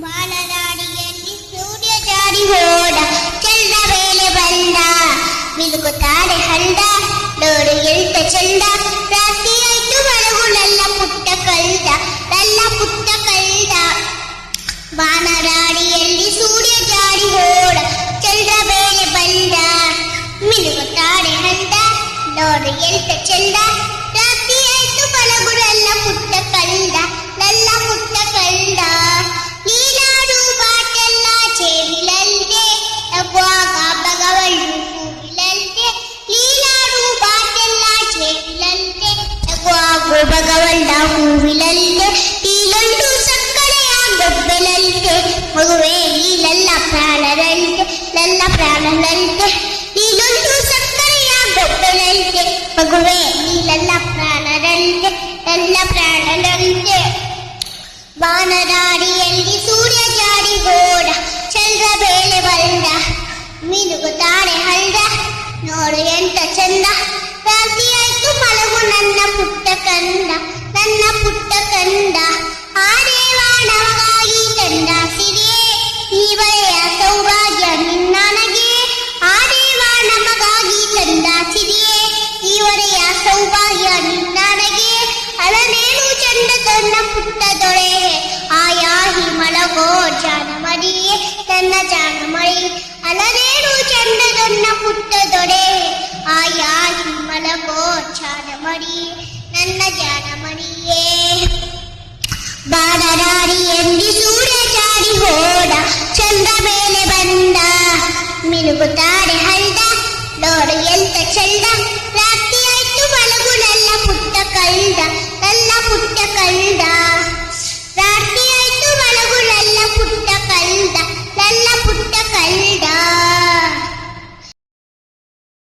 ಬಾಲರಾಡಿಯಲ್ಲಿ ಸೂರ್ಯ ಜಾರಿ ಹೋದ ಚಂದ ಮೇಲೆ ಬಂದ. ಮಿಲುಗುತ್ತಾರೆ ಹಂಡ ನೋಡು ಎಂತ ಚಂದ. ರಾತ್ರಿಯಾಯ್ತು ಮಲಗು ನನ್ನ ಪುಟ್ಟ ಕಲ್ದ ನನ್ನ ಪುಟ್ಟ ಕಲ್ದ ಬಾನರಾಡಿಯಲ್ಲಿ ಸೂರ್ಯ ಜಾರಿ ಹೋದ ಚಂದ ಮೇಲೆ ಬಂದ. ಮಿಲುಗುತ್ತಾರೆ ಹಂಡ ನೋಡು ಎಂತ ಚಂದ. ಮಗುವೆ ನೀಲಲ್ಲ ಪ್ರಾಣದಂತೆ ನನ್ನ ಪ್ರಾಣದಂತೆ ಬಾನದಾಡಿಯಲ್ಲಿ ಸೂರ್ಯ ಜಾರಿ ಗೋಡ, ಚಂದ್ರ ಬೇಳೆ ಬಂದ. ಮಿನುಗುತ್ತಾರೆ ಹಳ್ಳ ನೋಡು ಎಂತ ಚಂದ. ತರುವಾಯ ನಿನ್ನಡಗೆ ಅಲನೇನು ಚಂದ ತನ್ನ ಪುಟ್ಟದೊಳೆ. ಆಯಾ ಹಿಮಳಗೋ ಜಾನಮಡಿಯೇ ತನ್ನ ಜಾನಮಡಿ ಅಲನೇನು ಚಂದ ತನ್ನ ಪುಟ್ಟದೊಡೆ ಆಯಾ ಹಿಮಳಗೋ ಜಾನಮಡಿ ನನ್ನ ಜಾನಮಡಿಯೇ ಬಾರರಾರಿ ಎಂದಿ ಸೂರ್ಯ ಜಾರಿ ಹೋದ, ಚಂದ ಮೇಲೆ ಬಂದ. ಮಿನುಗುತ್ತಾರೆ ಹಲ್ದ ನೋಡು ಎಂತ ಚಂದ ರಾತ್ರಿ